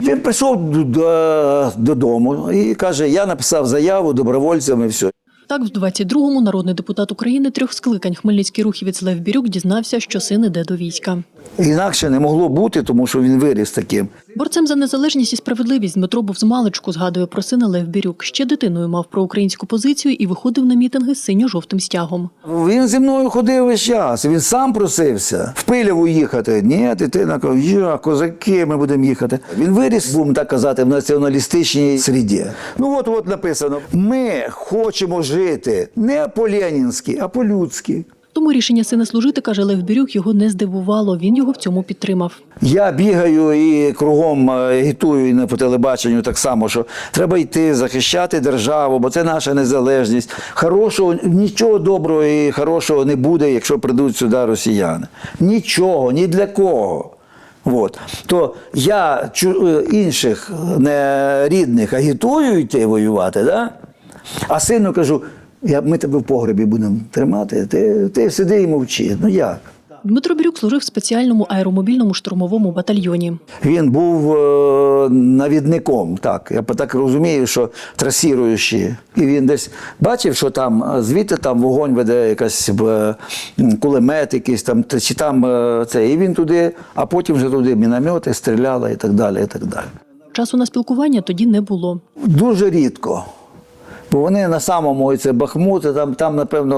Він прийшов додому і каже: я написав заяву добровольцям і все. Так, в 22-му народний депутат України трьох скликань Хмельницький рухівець Лев Бірюк дізнався, що син іде до війська. Інакше не могло бути, тому що він виріс таким. Борцем за незалежність і справедливість Дмитро був з маличку, згадує про сина Лев Бірюк. Ще дитиною мав проукраїнську позицію і виходив на мітинги з синьо-жовтим стягом. Він зі мною ходив весь час. Він сам просився в Пиляву їхати. Ні, дитина каже, я, козаки, ми будемо їхати. Він виріс, будемо так казати, в націоналістичній сріді. Ну от от написано: ми хочемо жити не по-ленінськи, а по-людськи. Тому рішення сина служити, каже Лев Бірюк, його не здивувало. Він його в цьому підтримав. Я бігаю і кругом е, агітую на по телебаченню так само, що треба йти захищати державу, бо це наша незалежність. Хорошого нічого доброго і хорошого не буде, якщо прийдуть сюди росіяни. Нічого, ні для кого. От. То я е, інших не рідних агітую йти воювати, да? а сину кажу, я, ми тебе в погребі будемо тримати, ти, ти сиди і мовчи. Ну як? Дмитро Бірюк служив в спеціальному аеромобільному штурмовому батальйоні. Він був е, навідником, так. Я так розумію, що трасіруючий. І він десь бачив, що там е, звідти там вогонь веде якась е, кулемет, якийсь там, чи там е, це. І він туди, а потім вже туди міномети стріляли і так далі. І так далі. Часу на спілкування тоді не було. Дуже рідко. Бо вони на самому це Бахмут, там, там, напевно,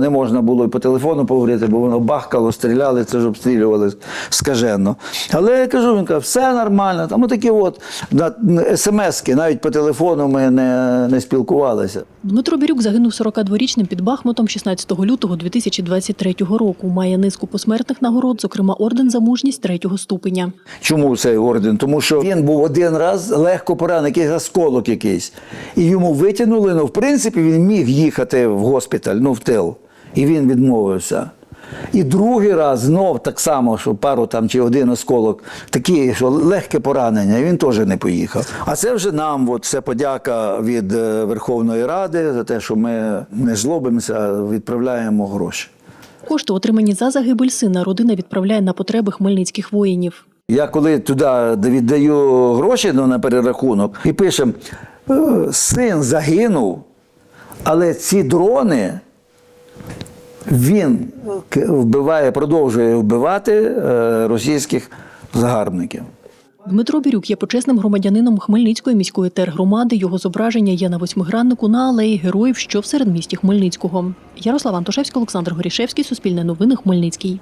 не можна було і по телефону поговорити, бо воно бахкало, стріляли, це ж обстрілювали скажено. Але я кажу, він каже, все нормально. Там отакі от на- смски, навіть по телефону ми не, не спілкувалися. Дмитро Бірюк загинув 42-річним під Бахмутом 16 лютого 2023 року. Має низку посмертних нагород, зокрема орден за мужність третього ступеня. Чому цей орден? Тому що він був один раз легко поранений, якийсь осколок якийсь. І йому витягнули, ну, в принципі, він міг їхати в госпіталь, ну, в тил. І він відмовився. І другий раз знов так само, що пару там чи один осколок, такі, що легке поранення, і він теж не поїхав. А це вже нам, от, це подяка від е, Верховної Ради за те, що ми не жлобимося, відправляємо гроші. Кошти, отримані за загибель сина, родина відправляє на потреби хмельницьких воїнів. Я коли туди віддаю гроші ну, на перерахунок і пишемо, «Е, син загинув, але ці дрони він вбиває, продовжує вбивати е, російських загарбників. Дмитро Бірюк є почесним громадянином Хмельницької міської тергромади. Його зображення є на восьмиграннику на алеї героїв, що в середмісті Хмельницького. Ярослав Антошевський, Олександр Горішевський, Суспільне новини, Хмельницький.